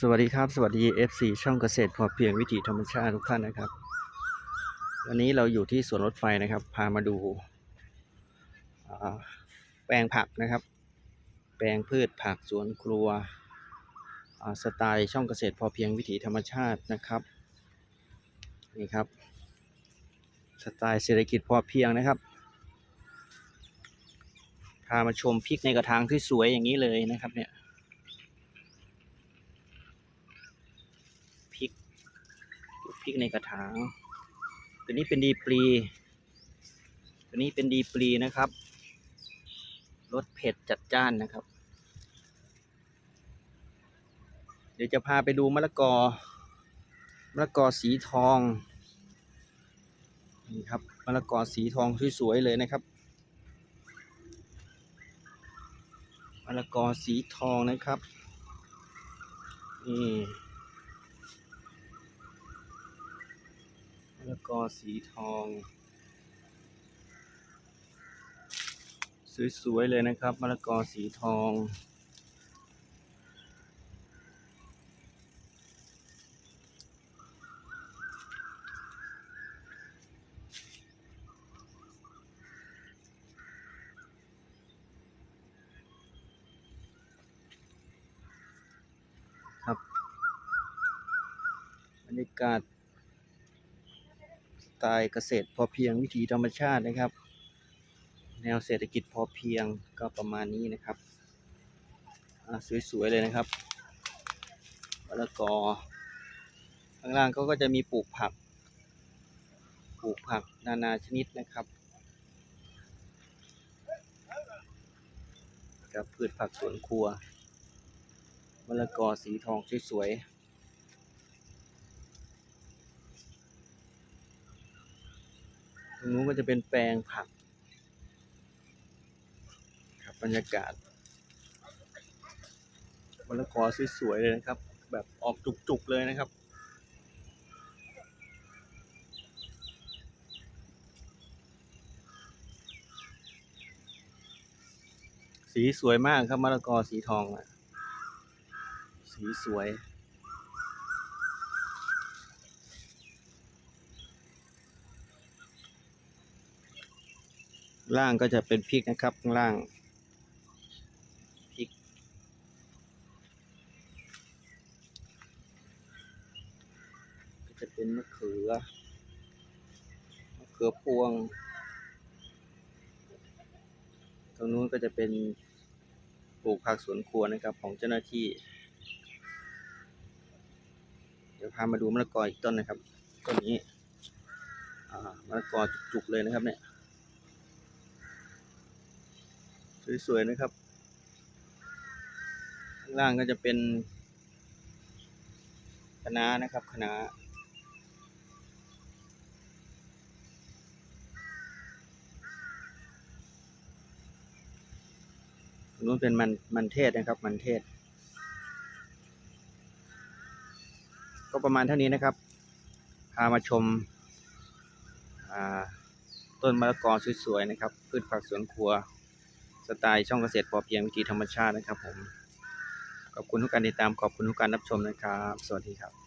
สวัสดีครับสวัสดี FC ช่องเกษตรพอเพียงวิถีธรรมชาติทุกท่านนะครับ วันนี้เราอยู่ที่สวนรถไฟนะครับ พามาดูแปลงผักนะครับ แปลงพืชผักสวนครัวสไตล์ช่องเกษตรพอเพียงวิถีธรรมชาตินะครับนี่ครับ สไตล์เศรษฐกิจพอเพียงนะครับ พามาชมพริกในกระถางที่สวยอย่างนี้เลยนะครับเนี่ย พริกปลูกพ ริกในกระถาง ตัวนี้เป็นดีปรีตัวนี้เป็นดีปรีนะครับ รสเผ็ดจัดจ้านนะครับ เดี๋ยวจะพาไปดูมะละกอ มะละกอสีทอง นี่ครับ มะละกอสีทองสวยๆเลยนะครับ มะละกอสีทองนะครับ นี่ มะละกอสีทอง สวย ๆ เลยนะครับ มะละกอสีทอง ครับบรรยากาศ ไตล์เกษตรพอเพียงวิถีธรรมชาตินะครับ แนวเศรษฐกิจพอเพียงก็ประมาณนี้นะครับสวยๆเลยนะครับมะละกอข้างล่างเขาก็จะมีปลูกผัก ปลูกผักนานาชนิดนะครับ กับพืชผักสวนครัวมะละกอสีทองสวยๆ ตรงนู้นก็จะเป็นแปลงผัก ครับบรรยากาศมะละกอสวยๆเลยนะครับ แบบออกจุกๆเลยนะครับสีสวยมากครับมะละกอสีทองอะ สีสวย ล่างก็จะเป็นพริกนะครับข้างล่างพริกก็จะเป็นมะเขือมะเขือพวง ตรงนู้นก็จะเป็นปลูกผักสวนครัวนะครับของเจ้าหน้าที่ เดี๋ยวพามาดูมะละกออีกต้นนะครับต้นนี้มะละกอจุกๆเลยนะครับเนี่ย สวยๆนะครับ ข้างล่างก็จะเป็นคณะนะครับคณะน้าตรงนู้นเป็นมันมันเทศนะครับมันเทศ ก็ประมาณเท่านี้นะครับ พามาชมาต้นมะละกอสวยๆนะครับ พืชผักสวนครัว สไตล์ช่องเกษตรพอเพียงวิธีธรรมชาตินะครับผม ขอบคุณทุกการติดตามขอบคุณทุกการรับชมนะครับ สวัสดีครับ